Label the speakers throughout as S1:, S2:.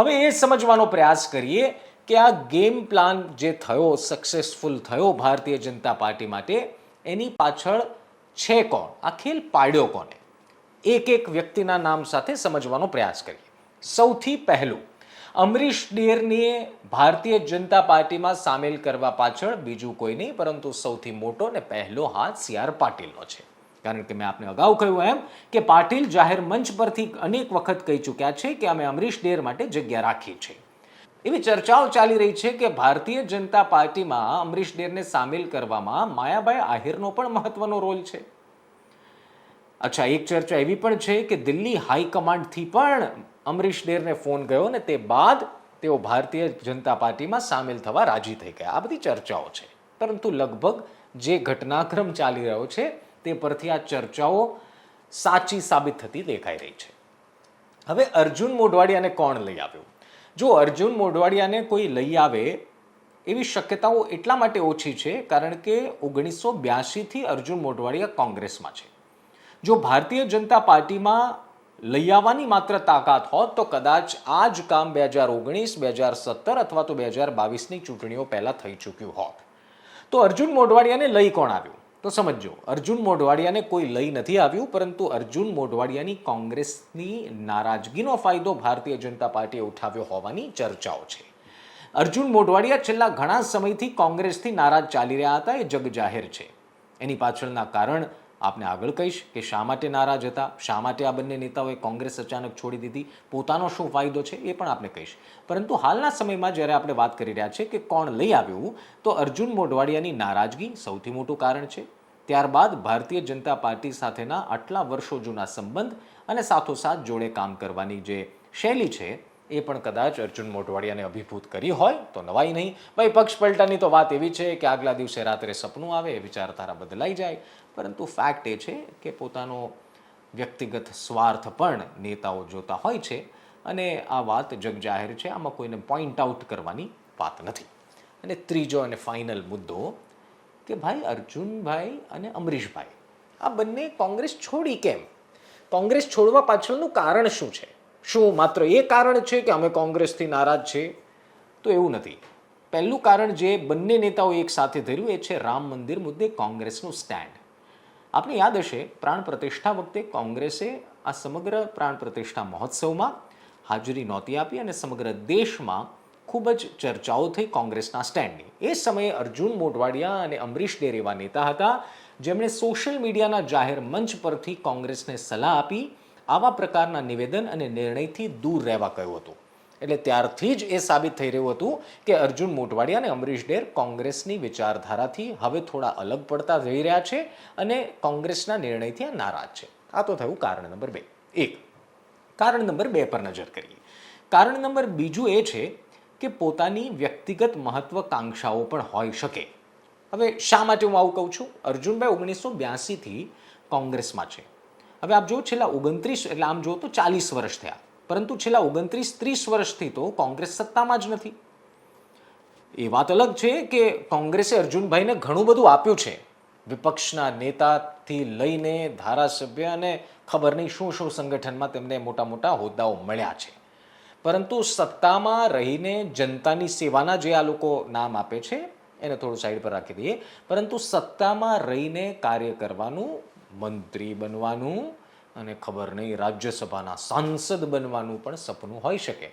S1: હવે એ સમજવાનો પ્રયાસ કરીએ કે આ ગેમ પ્લાન જે થયો સક્સેસફુલ થયો ભારતીય જનતા પાર્ટી માટે, એની પાછળ છે કોણ? આ ખેલ પાડ્યો કોને? એક એક વ્યક્તિના નામ સાથે સમજવાનો પ્રયાસ કરીએ. સૌથી પહેલું, અમરીશ ડેરનીએ ભારતીય જનતા પાર્ટીમાં સામેલ કરવા પાછળ બીજું કોઈ નહીં, પરંતુ સૌથી મોટો ને પહેલો હાથ સી આર પાટીલનો છે. કારણ કે મેં આપને અગાઉ કહ્યું એમ કે પાટીલ જાહેર મંચ પરથી અનેક વખત કહી ચૂક્યા છે કે અમે અમરીશ ડેર માટે જગ્યા રાખી છે. એવી ચર્ચાઓ ચાલી રહી છે કે ભારતીય જનતા પાર્ટીમાં અમરીશ ડેરને સામેલ કરવામાં માયાભાઈ આહિરનો પણ મહત્વનો રોલ છે. અચ્છા, એક ચર્ચા એવી પણ છે કે દિલ્હી હાઈકમાન્ડથી પણ અમરીશ ડેરને ફોન ગયો ને તે બાદ તેઓ ભારતીય જનતા પાર્ટીમાં સામેલ થવા રાજી થઈ ગયા. આ બધી ચર્ચાઓ છે. પરંતુ લગભગ જે ઘટનાક્રમ ચાલી રહ્યો છે તે પરથી આ ચર્ચાઓ સાચી સાબિત થતી દેખાઈ રહી છે. હવે અર્જુન મોઢવાડિયાને કોણ લઈ આવ્યું? જો અર્જુન મોઢવાડિયાને કોઈ લઈ આવે, એવી શક્યતાઓ એટલા માટે ઓછી છે કારણ કે ઓગણીસો બ્યાસીથી અર્જુન મોઢવાડિયા કોંગ્રેસમાં છે. જો ભારતીય જનતા પાર્ટીમાં લઈ આવવાની માત્ર તાકાત હોત, તો કદાચ આ જ કામ બે હજાર ઓગણીસ, બે હજાર સત્તર અથવા તો બે હજાર બાવીસની ચૂંટણીઓ પહેલાં થઈ ચૂક્યું હોત. તો અર્જુન મોઢવાડિયાને લઈ કોણ આવ્યું? તો સમજો અર્જુન મોઢવાડિયાને કોઈ લઈ નથી આવ્યું, પરંતુ અર્જુન મોઢવાડિયાની કોંગ્રેસની નારાજગીનો ફાયદો ભારતીય જનતા પાર્ટીએ ઉઠાવ્યો હોવાની ચર્ચાઓ છે. અર્જુન મોઢવાડિયા છેલ્લા ઘણા સમયથી કોંગ્રેસથી નારાજ ચાલી રહ્યા હતા, એ જગ જાહેર છે. એની પાછળના કારણ આપને આગળ કહીશ કે શા માટે નારાજ હતા? શા માટે આ બંને નેતાઓએ કોંગ્રેસ અચાનક છોડી દીધી? પોતાનો શું ફાયદો છે એ પણ આપને કહીશ. પરંતુ હાલના સમયમાં જ્યારે આપણે વાત કરી રહ્યા છે કે કોણ લઈ આવ્યું, તો અર્જુન મોઢવાડિયાની નારાજગી સૌથી મોટું કારણ છે. ત્યારબાદ ભારતીય જનતા પાર્ટી સાથેના આટલા વર્ષો જૂના સંબંધ અને સાથોસાથ જોડે કામ કરવાની જે શૈલી છે એ પણ કદાચ અર્જુન મોટવાડિયાને અભિભૂત કરી હોય, તો નવાઈ નહીં. ભાઈ, પક્ષ પલટાની તો વાત એવી છે કે આગલા દિવસે રાત્રે સપનું આવે વિચારધારા બદલાઈ જાય. પરંતુ ફેક્ટ એ છે કે પોતાનો વ્યક્તિગત સ્વાર્થ પણ નેતાઓ જોતા હોય છે અને આ વાત જગજાહેર છે, આમાં કોઈને પોઈન્ટ આઉટ કરવાની વાત નથી. અને ત્રીજો અને ફાઇનલ મુદ્દો કે ભાઈ, અર્જુનભાઈ અને અમરીશભાઈ, આ બંને કોંગ્રેસ છોડી કેમ? કોંગ્રેસ છોડવા પાછળનું કારણ શું છે? શું માત્ર એ કારણ છે કે અમે કોંગ્રેસથી નારાજ છીએ? તો એવું નથી. પહેલું કારણ જે બંને નેતાઓ એક સાથે ધર્યું એ છે રામ મંદિર મુદ્દે કોંગ્રેસનું સ્ટેન્ડ. આપણે યાદ હશે, પ્રાણ પ્રતિષ્ઠા વખતે કોંગ્રેસે આ સમગ્ર પ્રાણ પ્રતિષ્ઠા મહોત્સવમાં હાજરી નહોતી આપી અને સમગ્ર દેશમાં ખૂબ જ ચર્ચાઓ થઈ કોંગ્રેસના સ્ટેન્ડની. એ સમયે અર્જુન મોઢવાડિયા અને અમરીશ ડેરેવા નેતા હતા, જેમણે સોશિયલ મીડિયાના જાહેર મંચ પરથી કોંગ્રેસને સલાહ આપી આવા પ્રકારના નિવેદન અને નિર્ણયથી દૂર રહેવા કહ્યું હતું. એટલે ત્યારથી જ એ સાબિત થઈ રહ્યું હતું કે અર્જુન મોટવાડિયા અને અમરીશ ડેર કોંગ્રેસની વિચારધારાથી હવે થોડા અલગ પડતા જઈ રહ્યા છે અને કોંગ્રેસના નિર્ણયથી આ નારાજ છે. આ તો થયું કારણ નંબર બે. એક, કારણ નંબર બે પર નજર કરીએ. કારણ નંબર બીજું એ છે કે પોતાની વ્યક્તિગત મહત્વકાંક્ષાઓ પણ હોઈ શકે. હવે શા માટે હું આવું કહું છું? અર્જુનભાઈ ઓગણીસો બ્યાસીથી કોંગ્રેસમાં છે. હવે આપ જો છેલ્લા ઓગણત્રીસ, એટલે આમ જો તો ચાલીસ વર્ષ થયા. પરંતુ છેલ્લા ઓગણત્રીસ, ત્રીસ વર્ષથી તો કોંગ્રેસ સત્તામાં જ નથી. એ વાત અલગ છે કે કોંગ્રેસે અર્જુનભાઈને ઘણું બધું આપ્યું છે. વિપક્ષના નેતાથી લઈને ધારાસભ્ય અને ખબર નહીં શું શું સંગઠનમાં તેમને મોટા મોટા હોદ્દાઓ મળ્યા છે. પરંતુ સત્તામાં રહીને જનતાની સેવાના જે આ લોકો નામ આપે છે, એને થોડું સાઈડ પર રાખી દઈએ. પરંતુ સત્તામાં રહીને કાર્ય કરવાનું મંત્રી બનવાનું અને ખબર નહીં રાજ્યસભાના સાંસદ બનવાનું પણ સપનું હોઈ શકે.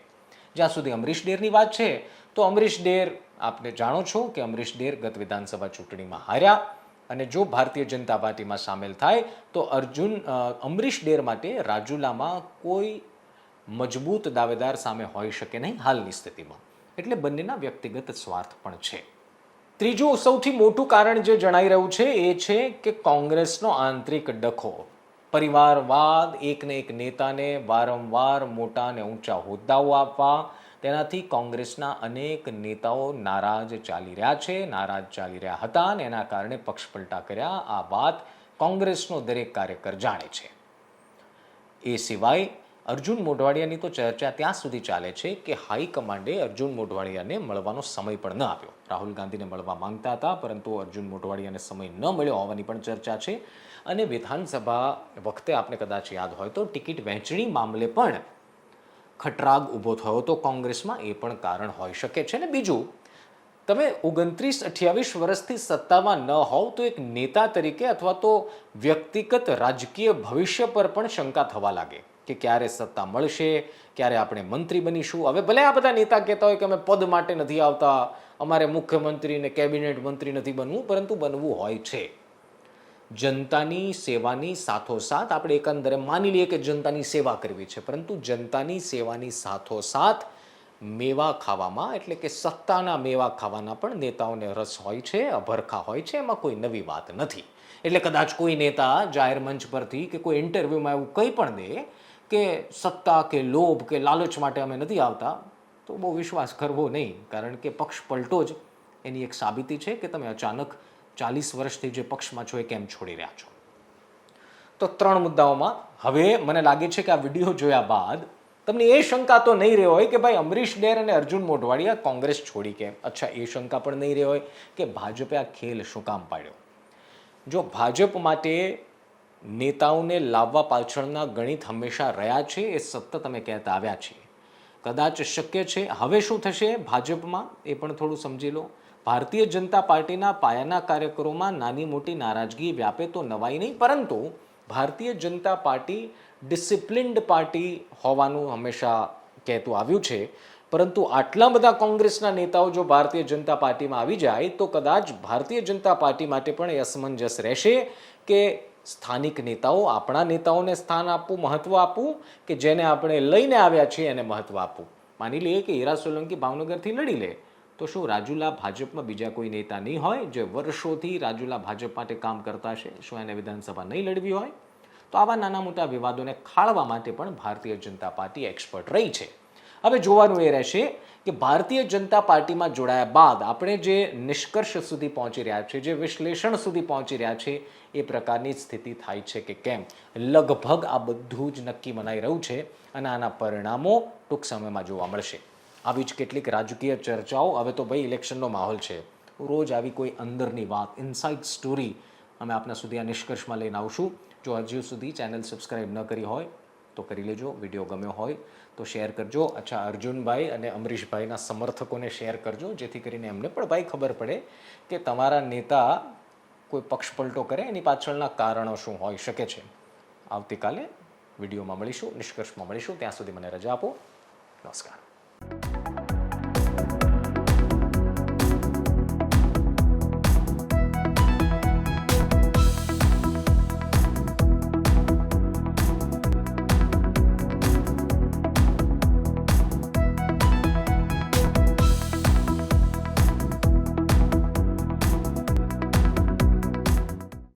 S1: જ્યાં સુધી અમરીશ ડેરની વાત છે, તો અમરીશ ડેર, આપને જાણો છો કે અમરીશ ડેર ગત વિધાનસભા ચૂંટણીમાં હાર્યા અને જો ભારતીય જનતા પાર્ટીમાં સામેલ થાય, તો અર્જુન અમરીશ ડેર માટે રાજુલામાં કોઈ મજબૂત દાવેદાર સામે હોઈ શકે નહીં હાલની સ્થિતિમાં. એટલે બંનેના વ્યક્તિગત સ્વાર્થ પણ છે. ત્રીજું, સૌથી મોટું કારણ જે જણાઈ રહ્યું છે એ છે કે કોંગ્રેસનો આંતરિક ડખો. પરિવારવાદ, એકને એક નેતાને વારંવાર મોટા અને ઊંચા હોદ્દાઓ આપવા, તેનાથી કોંગ્રેસના અનેક નેતાઓ નારાજ ચાલી રહ્યા છે, નારાજ ચાલી રહ્યા હતા અને એના કારણે પક્ષપલટા કર્યા. આ વાત કોંગ્રેસનો દરેક કાર્યકર જાણે છે. એ સિવાય અર્જુન મોઢવાડિયાની તો ચર્ચા ત્યાં સુધી ચાલે છે કે હાઈકમાન્ડે અર્જુન મોઢવાડિયાને મળવાનો સમય પણ ન આપ્યો. રાહુલ ગાંધીને મળવા માંગતા હતા, પરંતુ અર્જુન મોઢવાડિયાને સમય ન મળ્યો હોવાની પણ ચર્ચા છે. અને વિધાનસભા વખતે આપને કદાચ યાદ હોય તો ટિકિટ વહેંચણી મામલે પણ ખટરાગ ઊભો થયો તો કોંગ્રેસમાં. એ પણ કારણ હોઈ શકે છે. ને બીજું, તમે ઓગણત્રીસ અઠ્યાવીસ વર્ષથી સત્તામાં ન હોવ તો એક નેતા તરીકે અથવા તો વ્યક્તિગત રાજકીય ભવિષ્ય પર પણ શંકા થવા લાગે. કે ક્યારે સત્તા મળશે, ક્યારે આપણે મંત્રી બનીશું. હવે ભલે આ બધા નેતા કહેતા હોય કે અમે પદ માટે નથી આવતા, અમારે મુખ્યમંત્રી ને કેબિનેટ મંત્રી નથી બનવું, પરંતુ બનવું હોય છે. જનતાની સેવાની સાથોસાથ આપણે એકંદરે માની લઈએ કે જનતાની સેવા કરવી છે, પરંતુ જનતાની સેવાની સાથોસાથ મેવા ખાવામાં, એટલે કે સત્તાના મેવા ખાવાના પણ નેતાઓને રસ હોય છે, અભરખા હોય છે, એમાં કોઈ નવી વાત નથી. એટલે કદાચ કોઈ નેતા જાહેર મંચ પરથી કે કોઈ ઇન્ટરવ્યૂમાં એવું કંઈ પણ દે કે સત્તા કે લોભ કે લાલચ માટે અમે નથી આવતા, તો બહુ વિશ્વાસ કરવો નહીં. કારણ કે પક્ષ પલટો જ. એની એક સાબિતી છે કે તમે અચાનક ચાલીસ વર્ષથી જે પક્ષમાં છો એ કેમ છોડી રહ્યા છો? તો ત્રણ મુદ્દાઓમાં હવે મને લાગે છે કે આ વીડિયો જોયા બાદ તમને એ શંકા તો નહીં રહ્યો હોય કે ભાઈ અમરીશ ડેર અને અર્જુન મોઢવાડિયા કોંગ્રેસ છોડી કેમ? અચ્છા, એ શંકા પણ નહીં રહી હોય કે ભાજપે આ ખેલ શું કામ પાડ્યો? જો ભાજપ માટે નેતાઓને લાવવા પાછળના ગણિત હંમેશા રહ્યા છે, એ સતત અમે કહેતા આવ્યા છીએ. કદાચ શક્ય છે, હવે શું થશે? ભાજપમાં, એ પણ થોડું સમજી લો. ભારતીય જનતા પાર્ટીના પાયાના કાર્યકરોમાં નાની મોટી નારાજગી વ્યાપે તો નવાઈ નહીં, પરંતુ Bharatiya Janata party disciplined party હોવાનું હંમેશા કહેતું આવ્યું છે. પરંતુ આટલા બધા કોંગ્રેસના નેતાઓ જો ભારતીય જનતા પાર્ટીમાં આવી જાય, તો કદાચ ભારતીય જનતા પાર્ટી માટે પણ એ અસમંજસ રહેશે કે સ્થાનિક નેતાઓ આપણા નેતાઓને સ્થાન આપવું, મહત્વ આપવું કે જેને આપણે લઈને આવ્યા છીએ એને મહત્વ આપવું? માની લઈએ કે હીરા સોલંકી ભાવનગરથી લડી લે. તો શું રાજુલા ભાજપમાં બીજા કોઈ નેતા નહીં હોય જે વર્ષોથી રાજુલા ભાજપ માટે કામ કરતા છે શું એને વિધાનસભા નહીં લડવી હોય? તો આવા નાના મોટા વિવાદોને ખાળવા માટે પણ ભારતીય જનતા પાર્ટી એક્સપર્ટ રહી છે. હવે જોવાનું એ રહેશે કે ભારતીય જનતા પાર્ટીમાં જોડાયા બાદ આપણે જે નિષ્કર્ષ સુધી પહોંચી રહ્યા છે જે વિશ્લેષણ સુધી પહોંચી રહ્યા છે એ પ્રકારની સ્થિતિ થાય છે કે કેમ? લગભગ આ બધું જ નક્કી મનાઈ રહ્યું છે અને આના પરિણામો ટૂંક સમયમાં જોવા મળશે. આવી જ કેટલીક રાજકીય ચર્ચાઓ, હવે તો ભાઈ ઇલેક્શનનો માહોલ છે. રોજ આવી કોઈ અંદરની વાત ઇનસાઇડ સ્ટોરી અમે આપના સુધી આ નિષ્કર્ષમાં લઈને આવશું. જો હજુ સુધી ચેનલ સબસ્ક્રાઇબ ન કરી હોય તો કરી લેજો વીડિયો ગમ્યો હોય તો શેર કરજો. અચ્છા, અર્જુનભાઈ અને અમરીશભાઈના સમર્થકોને શેર કરજો, જેથી કરીને એમને પણ ભાઈ ખબર પડે કે તમારા નેતા કોઈ પક્ષ પલટો કરે, એની પાછળના કારણો શું હોઈ શકે છે. આવતીકાલે વિડીયોમાં મળીશું, નિષ્કર્ષમાં મળીશું. ત્યાં સુધી મને રજા આપો. નમસ્કાર.